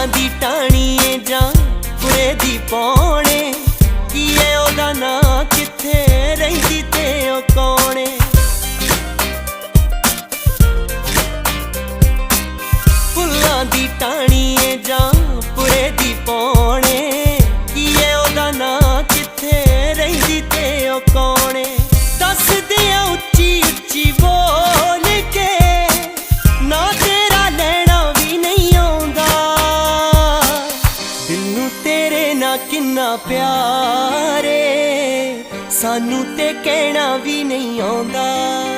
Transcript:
ਫੁੱਲਾਂ ਦੀ ਟਾਣੀ ਏ ਜਾਂ ਫੁਰੇ ਦੀ ਪੌਣੇ? ਕੀ ਏ ਉਹਦਾ ਨਾਂ? ਕਿੱਥੇ ਰਹਿੰਦੀ ਤੇ ਉਹ ਕੌਣੇ? ਫੁੱਲਾਂ ਦੀ ਟਾਣੀ ਤੇਰੇ ਨਾਲ ਕਿੰਨਾ ਪਿਆਰ ਏ। ਸਾਨੂੰ ਤੇ ਕਹਿਣਾ ਵੀ ਨਹੀਂ ਆਉਂਦਾ।